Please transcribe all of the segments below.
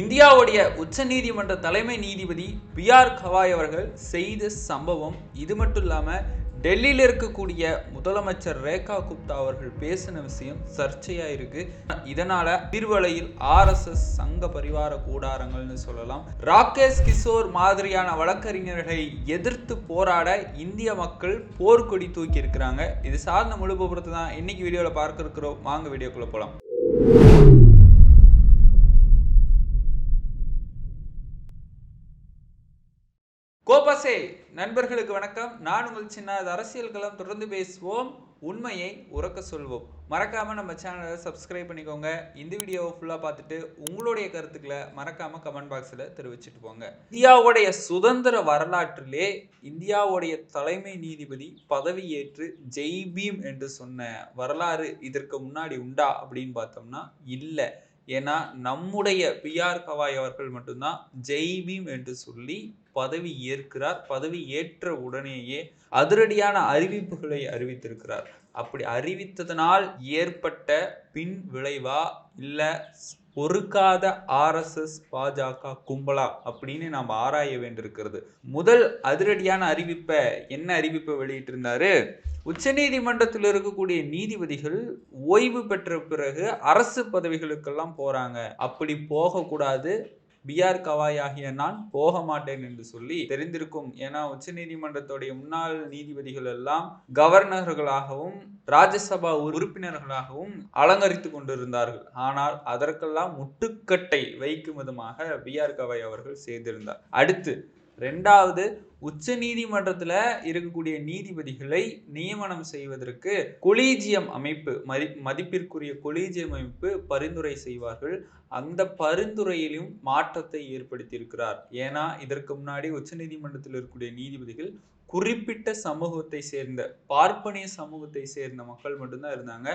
இந்தியாவுடைய உச்சநீதிமன்ற தலைமை நீதிபதி பி ஆர் கவாய் அவர்கள் செய்த சம்பவம் இது மட்டும் இல்லாமல் டெல்லியில் இருக்கக்கூடிய முதலமைச்சர் ரேகா குப்தா அவர்கள் பேசின விஷயம் சர்ச்சையாக இருக்கு. இதனால தீர்வலையில் ஆர்எஸ்எஸ் சங்க பரிவார கூடாரங்கள்னு சொல்லலாம். ராகேஷ் கிஷோர் மாதிரியான வழக்கறிஞர்களை எதிர்த்து போராட இந்திய மக்கள் போர்க்கொடி தூக்கி இருக்கிறாங்க. இது சார்ந்த முழுபுறத்தை தான் இன்னைக்கு வீடியோவில் பார்க்க இருக்கிறோம். வாங்க வீடியோக்குள்ள போகலாம் கோபாசே நண்பர்களுக்கு வணக்கம். நான் உங்கள் சின்ன அரசியல் களம் தொடர்ந்து பேசுவோம். உண்மையை உறக்க சொல்வோம். மறக்காம நம்ம சேனலை சப்ஸ்கிரைப் பண்ணிக்கோங்க. இந்த வீடியோவை ஃபுல்லாக பார்த்துட்டு உங்களுடைய கருத்துக்களை மறக்காம கமெண்ட் பாக்ஸில் தெரிவிச்சுட்டு போங்க. இந்தியாவுடைய சுதந்திர வரலாற்றிலே இந்தியாவுடைய தலைமை நீதிபதி பதவியேற்று ஜெய் பீம் என்று சொன்ன வரலாறு இதற்கு முன்னாடி உண்டா அப்படின்னு பார்த்தோம்னா இல்லை. ஏன்னா நம்முடைய பிஆர் கவாய் அவர்கள் மட்டும்தான் ஜெய்பீம் என்று சொல்லி பதவி ஏற்கிறார் பதவி ஏற்ற உடனேயே அதிரடியான அறிவிப்புகளை அறிவித்திருக்கிறார். அப்படி அறிவித்ததனால் ஏற்பட்ட பின் விளைவா இல்லை பொறுக்காத ஆர்எஸ்எஸ் பாஜக கும்பலா அப்படின்னு நாம் ஆராய வேண்டியிருக்கிறது. முதல் அதிரடியான அறிவிப்பை என்ன அறிவிப்பை வெளியிட்டிருந்தாரு? உச்சநீதிமன்றத்தில் இருக்கக்கூடிய நீதிபதிகள் ஓய்வு பெற்ற பிறகு அரசு பதவிகளுக்கெல்லாம் போறாங்க. அப்படி போகக்கூடாது. பிஆர் கவாய் ஆகிய நான் போக மாட்டேன் என்று சொல்லி தெரிந்திருக்கும். ஏன்னா உச்ச நீதிமன்றத்துடைய முன்னாள் நீதிபதிகள் எல்லாம் கவர்னர்களாகவும் ராஜ்யசபா உறுப்பினர்களாகவும் அலங்கரித்து கொண்டிருந்தார்கள். ஆனால் அதற்கெல்லாம் முட்டுக்கட்டை வைக்கும் விதமாக பிஆர் கவாய் அவர்கள் செய்திருந்தார். அடுத்து ரெண்டாவது உச்ச நீதிமன்றத்தில் இருக்கக்கூடிய நீதிபதிகளை நியமனம் செய்வதற்கு கொலீஜியம் அமைப்பு மதி மதிப்பிற்குரிய கொலீஜியம் அமைப்பு பரிந்துரை செய்வார்கள். அந்த பரிந்துரையிலும் மாற்றத்தை ஏற்படுத்தியிருக்கிறார். ஏன்னா இதற்கு முன்னாடி உச்ச நீதிமன்றத்தில் இருக்கக்கூடிய நீதிபதிகள் குறிப்பிட்ட சமூகத்தை சேர்ந்த பார்ப்பனிய சமூகத்தை சேர்ந்த மக்கள் மட்டும்தான் இருந்தாங்க.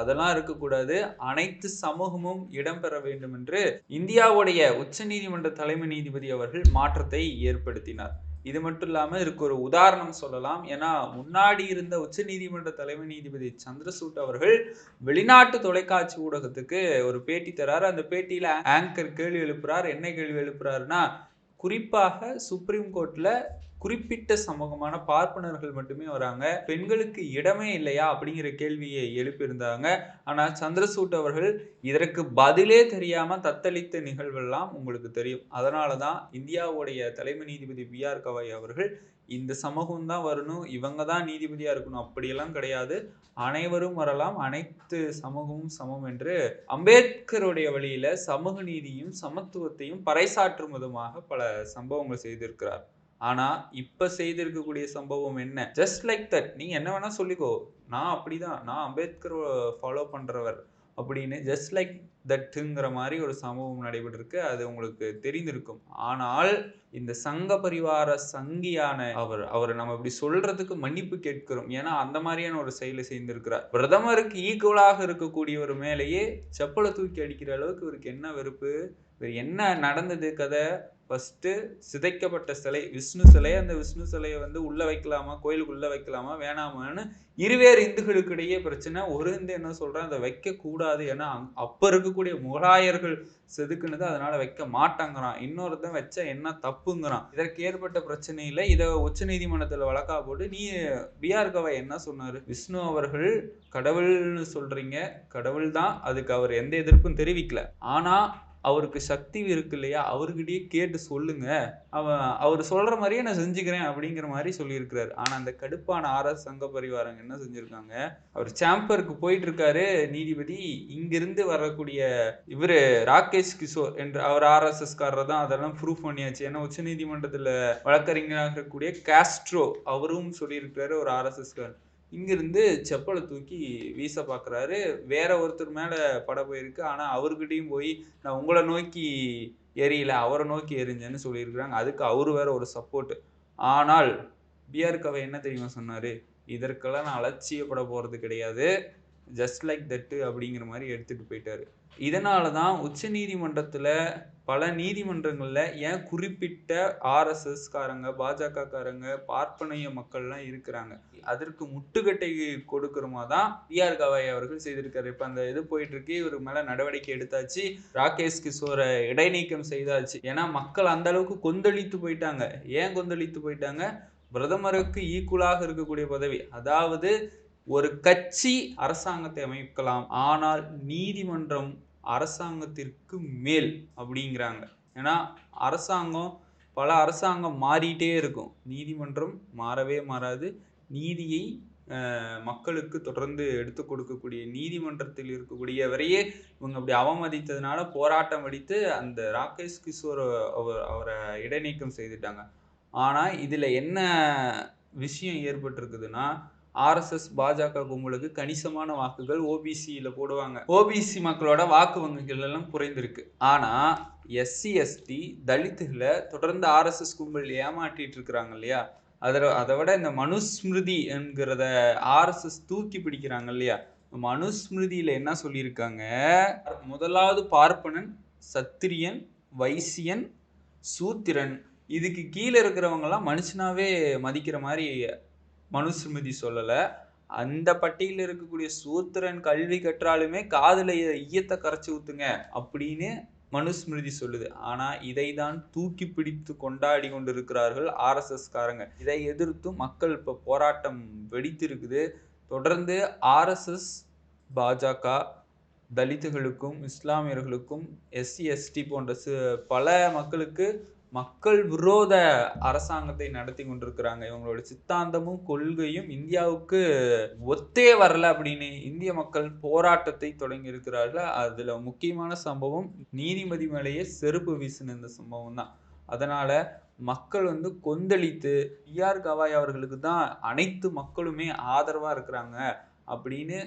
அதெல்லாம் இருக்கக்கூடாது. அனைத்து சமூகமும் இடம்பெற வேண்டும் என்று இந்தியாவுடைய உச்ச நீதிமன்ற தலைமை நீதிபதி அவர்கள் மாற்றத்தை ஏற்படுத்தினார். இது மட்டும் இல்லாமல் இதுக்கு ஒரு உதாரணம் சொல்லலாம். ஏன்னா முன்னாடி இருந்த உச்ச நீதிமன்ற தலைமை நீதிபதி சந்திரசூட் அவர்கள் வெளிநாட்டு தொலைக்காட்சி ஊடகத்துக்கு ஒரு பேட்டி தராரு. அந்த பேட்டியில ஆங்கர் கேள்வி எழுப்புறார். என்ன கேள்வி எழுப்புறாருன்னா குறிப்பாக சுப்ரீம் கோர்ட்ல குறிப்பிட்ட சமூகமான பார்ப்பனர்கள் மட்டுமே வராங்க. பெண்களுக்கு இடமே இல்லையா அப்படிங்கிற கேள்வியை எழுப்பியிருந்தாங்க. ஆனால் சந்திரசூட் அவர்கள் இதற்கு பதிலே தெரியாம தத்தளித்த நிகழ்வெல்லாம் உங்களுக்கு தெரியும். அதனால தான் இந்தியாவுடைய தலைமை நீதிபதி பி ஆர் கவாய் அவர்கள் இந்த சமூகம் தான் வரணும் இவங்க தான் நீதிபதியாக இருக்கணும் அப்படியெல்லாம் கிடையாது. அனைவரும் வரலாம். அனைத்து சமூகமும் சமம் என்று அம்பேத்கருடைய வழியில சமூக நீதியும் சமத்துவத்தையும் பறைசாற்றும் விதமாக பல சம்பவங்கள் செய்திருக்கிறார். ஆனால் இப்போ செய்திருக்கக்கூடிய சம்பவம் என்ன? ஜஸ்ட் லைக் தட் நீங்கள் என்ன வேணால் சொல்லிக்கோ. நான் அப்படிதான். நான் அம்பேத்கர் ஃபாலோ பண்ணுறவர் அப்படின்னு ஜஸ்ட் லைக் தட்டுங்கிற மாதிரி ஒரு சம்பவம் நடைபெற்றிருக்கு. அது உங்களுக்கு தெரிந்திருக்கும். ஆனால் இந்த சங்க பரிவார சங்கியான அவர் அவர் நம்ம இப்படி சொல்றதுக்கு மன்னிப்பு கேட்கிறோம். ஏன்னா அந்த மாதிரியான ஒரு செயலை செய்திருக்கிறார். பிரதமருக்கு ஈக்குவலாக இருக்கக்கூடிய ஒரு மேலேயே செப்பலை தூக்கி அடிக்கிற அளவுக்கு இவருக்கு என்ன வெறுப்பு? இவர் என்ன நடந்தது கதை? ஃபஸ்ட்டு சிதைக்கப்பட்ட சிலை விஷ்ணு சிலை. அந்த விஷ்ணு சிலையை வந்து உள்ளே வைக்கலாமா கோயிலுக்குள்ளே வைக்கலாமா வேணாமான்னு இருவேறு இந்துக்களுக்கு இடையே பிரச்சனை. ஒரு இந்து என்ன சொல்கிறேன் அதை வைக்கக்கூடாது ஏன்னா அப்போ இருக்கக்கூடிய முகலாயர்கள் செதுக்குனது அதனால் வைக்க மாட்டாங்கிறான். இன்னொருத்தன் வச்சா என்ன தப்புங்கிறான். இதற்கு ஏற்பட்ட பிரச்சனையில் இதை உச்ச நீதிமன்றத்தில் வழக்கா போட்டு நீ பிஆர் கவை என்ன சொன்னார்? விஷ்ணு அவர்கள் கடவுள்னு சொல்கிறீங்க கடவுள் தான் அதுக்கு அவர் எந்த எதிர்ப்பும் தெரிவிக்கல. ஆனால் அவருக்கு சக்தி இருக்கு இல்லையா? அவர்கிட்டயே கேட்டு சொல்லுங்க. அவன் அவர் சொல்ற மாதிரியே நான் செஞ்சுக்கிறேன் அப்படிங்கிற மாதிரி சொல்லியிருக்கிறாரு. ஆனா அந்த கடுப்பான ஆர்எஸ் சங்க பரிவாரங்க என்ன செஞ்சிருக்காங்க? அவர் சாம்பருக்கு போயிட்டு இருக்காரு நீதிபதி. இங்கிருந்து வரக்கூடிய இவரு ராகேஷ் கிஷோர் என்று அவர் ஆர்எஸ்எஸ் காரர் தான் அதெல்லாம் ப்ரூவ் பண்ணியாச்சு. ஏன்னா உச்ச நீதிமன்றத்துல வழக்கறிஞராக இருக்கக்கூடிய காஸ்ட்ரோ அவரும் சொல்லியிருக்கிறாரு ஒரு ஆர்எஸ்எஸ் கார் இங்கிருந்து செப்பலை தூக்கி வீச பார்க்குறாரு வேற ஒருத்தர் மேலே பட போயிருக்கு. ஆனால் அவர்கிட்டையும் போய் நான் உங்களை நோக்கி எரியல அவரை நோக்கி எரிஞ்சேன்னு சொல்லியிருக்கிறாங்க. அதுக்கு அவர் வேற ஒரு சப்போர்ட் ஆனால் பிஆர் கவை என்ன தெரியுமா சொன்னார்? இதற்கெல்லாம் நான் அலட்சியப்பட போகிறது கிடையாது. ஜஸ்ட் லைக் தட்டு அப்படிங்கிற மாதிரி எடுத்துகிட்டு போயிட்டாரு. இதனால தான் உச்ச நீதிமன்றத்தில் பல நீதிமன்றங்களில் ஏன் குறிப்பிட்ட ஆர்எஸ்எஸ்காரங்க பாஜகக்காரங்க பார்ப்பனைய மக்கள்லாம் இருக்கிறாங்க. அதற்கு முட்டுக்கட்டை கொடுக்கறமா தான் பிஆர் கவாய் அவர்கள் செய்திருக்காரு. இப்போ அந்த இது போயிட்டு இருக்கு இவர் மேலே நடவடிக்கை எடுத்தாச்சு ராகேஷ் கிஷோரை இடைநீக்கம் செய்தாச்சு. ஏன்னா மக்கள் அந்த அளவுக்கு கொந்தளித்து போயிட்டாங்க. ஏன் கொந்தளித்து போயிட்டாங்க? பிரதமருக்கு ஈக்குவலாக இருக்கக்கூடிய பதவி. அதாவது ஒரு கட்சி அரசாங்கத்தை அமைக்கலாம் ஆனால் நீதிமன்றம் அரசாங்கத்திற்கு மேல் அப்படிங்கிறாங்க. ஏன்னா அரசாங்கம் பல அரசாங்கம் மாறிட்டே இருக்கும். நீதிமன்றம் மாறவே மாறாது. நீதியை மக்களுக்கு தொடர்ந்து எடுத்து கொடுக்கக்கூடிய நீதிமன்றத்தில் இருக்கக்கூடியவரையே இவங்க அப்படி அவமதித்ததுனால போராட்டம் வெடித்து அந்த ராகேஷ் கிஷோர் அவர் அவரை இடைநீக்கம் செய்துட்டாங்க. ஆனால் இதில் என்ன விஷயம் ஏற்பட்டிருக்குதுன்னா ஆர்எஸ்எஸ் பாஜக கும்பலுக்கு கணிசமான வாக்குகள் ஓபிசியில் போடுவாங்க. ஓபிசி மக்களோட வாக்கு வங்கிகள் எல்லாம் குறைந்திருக்கு. ஆனால் எஸ்சி எஸ்டி தலித்துகளை தொடர்ந்து ஆர்எஸ்எஸ் கும்பல் ஏமாற்றிட்டு இருக்கிறாங்க இல்லையா? அதில் அதை விட இந்த மனுஸ்மிருதி என்கிறத ஆர்எஸ்எஸ் தூக்கி பிடிக்கிறாங்க இல்லையா? மனுஸ்மிருதியில் என்ன சொல்லியிருக்காங்க? முதலாவது பார்ப்பனன் சத்திரியன் வைசியன் சூத்திரன். இதுக்கு கீழே இருக்கிறவங்கலாம் மனுஷனாவே மதிக்கிற மாதிரி மனுஸ்மிருதி சொல்லலை. அந்த பட்டியலில் இருக்கக்கூடிய சூத்திரன் கல்வி கற்றாலுமே காதில் ஈயத்தை கரைச்சி ஊத்துங்க அப்படின்னு மனுஸ்மிருதி சொல்லுது. ஆனால் இதை தான் தூக்கி பிடித்து கொண்டாடி கொண்டிருக்கிறார்கள் ஆர்எஸ்எஸ் காரங்க இதை எதிர்த்து மக்கள் இப்போ போராட்டம் வெடித்திருக்குது. தொடர்ந்து ஆர்எஸ்எஸ் பாஜக தலித்துகளுக்கும் இஸ்லாமியர்களுக்கும் எஸ்சி எஸ்டி போன்ற சு பல மக்களுக்கு மக்கள் விரோத அரசாங்கத்தை நடத்தி கொண்டிருக்கிறாங்க. இவங்களோட சித்தாந்தமும் கொள்கையும் இந்தியாவுக்கு ஒத்தே வரல அப்படின்னு இந்திய மக்கள் போராட்டத்தை தொடங்கி இருக்கிறார்கள். அதுல முக்கியமான சம்பவம் நீதிமதி மேலேயே செருப்பு வீசின இந்த சம்பவம் தான். அதனால மக்கள் வந்து கொந்தளித்து பிஆர் கவாய் அவர்களுக்கு தான் அனைத்து மக்களுமே ஆதரவா இருக்கிறாங்க அப்படின்னு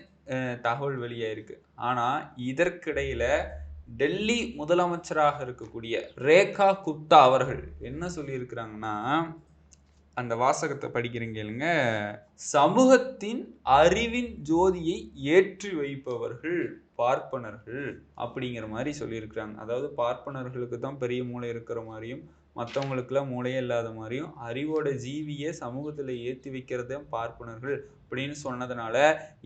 தகவல் வெளியாயிருக்கு. ஆனா இதற்கிடையில டெல்லி முதலமைச்சராக இருக்கக்கூடிய ரேகா குப்தா அவர்கள் என்ன சொல்லியிருக்கிறாங்கன்னா அந்த வாசகத்தை படிக்கிறீங்க கேளுங்க. சமூகத்தின் அறிவின் ஜோதியை ஏற்றி வைப்பவர்கள் பார்ப்பனர்கள் அப்படிங்கிற மாதிரி சொல்லியிருக்கிறாங்க. அதாவது பார்ப்பனர்களுக்கு தான் பெரிய மூளை இருக்கிற மாதிரியும் மற்றவங்களுக்குலாம் மூளையே இல்லாத மாதிரியும் அறிவோட ஜீவியை சமூகத்தில் ஏற்றி வைக்கிறது பார்ப்பனர்கள் அப்படின்னு சொன்னதுனால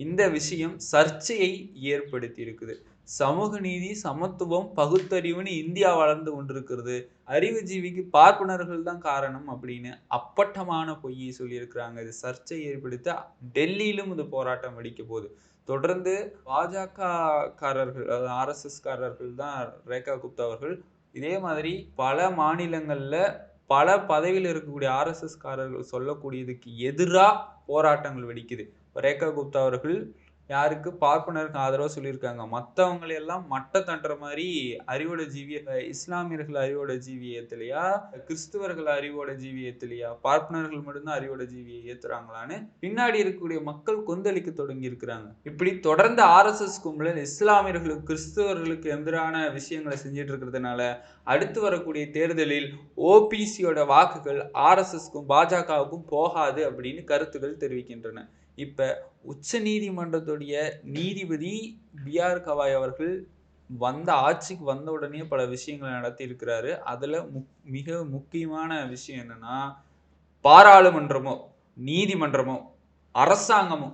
இந்த விஷயம் சர்ச்சையை ஏற்படுத்தி இருக்குது. சமூக நீதி சமத்துவம் பகுத்தறிவுன்னு இந்தியா வளர்ந்து கொண்டிருக்கிறது. அறிவுஜீவிக்கு பார்ப்பனர்கள் தான் காரணம் அப்படின்னு அப்பட்டமான பொய்யை சொல்லியிருக்கிறாங்க. இது சர்ச்சை ஏற்படுத்த டெல்லியிலும் இந்த போராட்டம் வெடிக்க போகுது. தொடர்ந்து பாஜக காரர்கள் அதாவது ஆர்எஸ்எஸ் காரர்கள் தான் ரேகா குப்தா அவர்கள் இதே மாதிரி பல மாநிலங்களில் பல பதவியில் இருக்கக்கூடிய ஆர்எஸ்எஸ் காரர்கள் சொல்லக்கூடியதுக்கு எதிராக போராட்டங்கள் வெடிக்குது. ரேகா குப்தா அவர்கள் யாருக்கு பார்ப்பனருக்கு ஆதரவாக சொல்லியிருக்காங்க. மற்றவங்களையெல்லாம் மட்ட மாதிரி அறிவோட ஜீவிய இஸ்லாமியர்கள் அறிவோட ஜீவியத்திலையா கிறிஸ்துவர்கள் அறிவோட ஜீவியத்திலையா பார்ப்பனர்கள் மட்டும்தான் அறிவோட ஜீவியை ஏத்துறாங்களான்னு பின்னாடி இருக்கக்கூடிய மக்கள் கொந்தளிக்க தொடங்கி இருக்கிறாங்க இப்படி தொடர்ந்து ஆர்எஸ்எஸ் கும்பலில் இஸ்லாமியர்களுக்கு கிறிஸ்துவர்களுக்கு எதிரான விஷயங்களை செஞ்சுட்டு இருக்கிறதுனால அடுத்து வரக்கூடிய தேர்தலில் ஓபிசியோட வாக்குகள் ஆர்எஸ்எஸ்க்கும் பாஜகவுக்கும் போகாது அப்படின்னு கருத்துக்கள் தெரிவிக்கின்றன. இப்போ உச்ச நீதிமன்றத்துடைய நீதிபதி பிஆர் கவாய் அவர்கள் வந்த ஆட்சிக்கு வந்த உடனே பல விஷயங்களை நடத்தி இருக்கிறாரு. அதில் முக் மிக முக்கியமான விஷயம் என்னன்னா பாராளுமன்றமோ நீதிமன்றமோ அரசாங்கமோ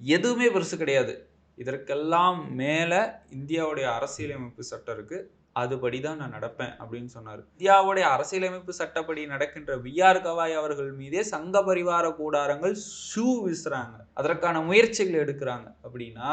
எதுவுமே பெருசு கிடையாது. இதற்கெல்லாம் மேலே இந்தியாவுடைய அரசியலமைப்பு சட்டம் இருக்குது அதுபடி தான் நான் நடப்பேன் அப்படின்னு சொன்னார். இந்தியாவுடைய அரசியலமைப்பு சட்டப்படி நடக்கின்ற விஆர் கவாய் அவர்கள் மீதே சங்க பரிவார கூடாரங்கள் ஷூ வீசுறாங்க. அதற்கான முயற்சிகள் எடுக்கிறாங்க. அப்படின்னா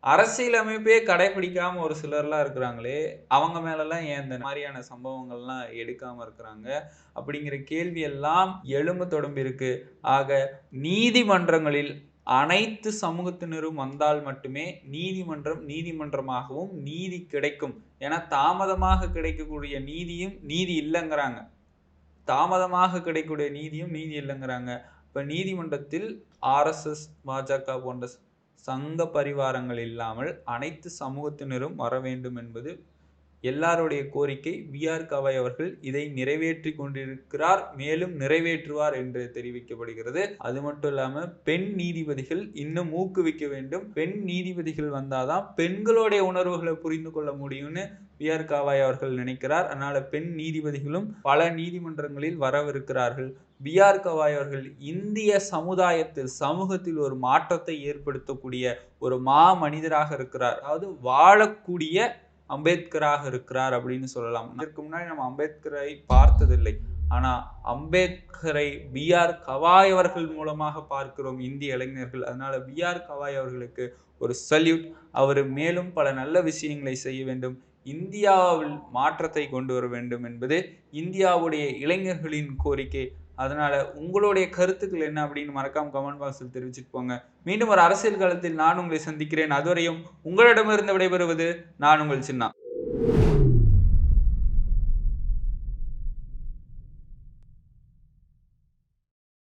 அரசியலமைப்பே கடைபிடிக்காம ஒரு சிலர்லாம் இருக்கிறாங்களே அவங்க மேலெல்லாம் ஏன் இந்த மாதிரியான சம்பவங்கள்லாம் எடுக்காம இருக்கிறாங்க? அப்படிங்கிற கேள்வி எல்லாம் எழும்பு தொடம்பிருக்கு. ஆக நீதிமன்றங்களில் அனைத்து சமூகத்தினரும் வந்தால் மட்டுமே நீதிமன்றம் நீதிமன்றமாகவும் நீதி கிடைக்கும். ஏன்னா தாமதமாக கிடைக்கக்கூடிய நீதியும் நீதி இல்லைங்கிறாங்க. தாமதமாக கிடைக்கக்கூடிய நீதியும் நீதி இல்லைங்கிறாங்க. இப்போ நீதிமன்றத்தில் ஆர்எஸ்எஸ் பாஜக போன்ற சங்க பரிவாரங்கள் இல்லாமல் அனைத்து சமூகத்தினரும் வர வேண்டும் என்பது எல்லாருடைய கோரிக்கை வி. ஆர். கவாய் அவர்கள் இதை நிறைவேற்றி கொண்டிருக்கிறார் மேலும் நிறைவேற்றுவார் என்று தெரிவிக்கப்படுகிறது. அது மட்டும் இல்லாம பெண் நீதிபதிகள் இன்னும் ஊக்குவிக்க வேண்டும். பெண் நீதிபதிகள் வந்தாதான் பெண்களுடைய உணர்வுகளை புரிந்து கொள்ள முடியும்னு வி. ஆர். காவாய் அவர்கள் நினைக்கிறார். அதனால பெண் நீதிபதிகளும் பல நீதிமன்றங்களில் வரவிருக்கிறார்கள். B R. கவாய் அவர்கள் இந்திய சமுதாயத்தில் சமூகத்தில் ஒரு மாற்றத்தை ஏற்படுத்தக்கூடிய ஒரு மா மனிதராக இருக்கிறார். அதாவது வாழக்கூடிய அம்பேத்கராக இருக்கிறார் அப்படின்னு சொல்லலாம். இதற்கு முன்னாடி நம்ம அம்பேத்கரை பார்த்ததில்லை. ஆனால் அம்பேத்கரை பி ஆர் கவாய் அவர்கள் மூலமாக பார்க்கிறோம் இந்திய இளைஞர்கள். அதனால பி ஆர் கவாய் அவர்களுக்கு ஒரு சல்யூட். அவர் மேலும் பல நல்ல விஷயங்களை செய்ய வேண்டும். இந்தியாவில் மாற்றத்தை கொண்டு வர வேண்டும் என்பது இந்தியாவுடைய இளைஞர்களின் கோரிக்கை. அதனால உங்களுடைய கருத்துக்கள் என்ன அப்படின்னு மறக்காம கமெண்ட் பாக்ஸில் தெரிவிச்சுட்டு போங்க. மீண்டும் ஒரு அரசியல் காலத்தில் நான் உங்களை சந்திக்கிறேன். அதுவரையும் உங்களிடமிருந்து விடைபெறுவது நான் உங்கள் சின்ன.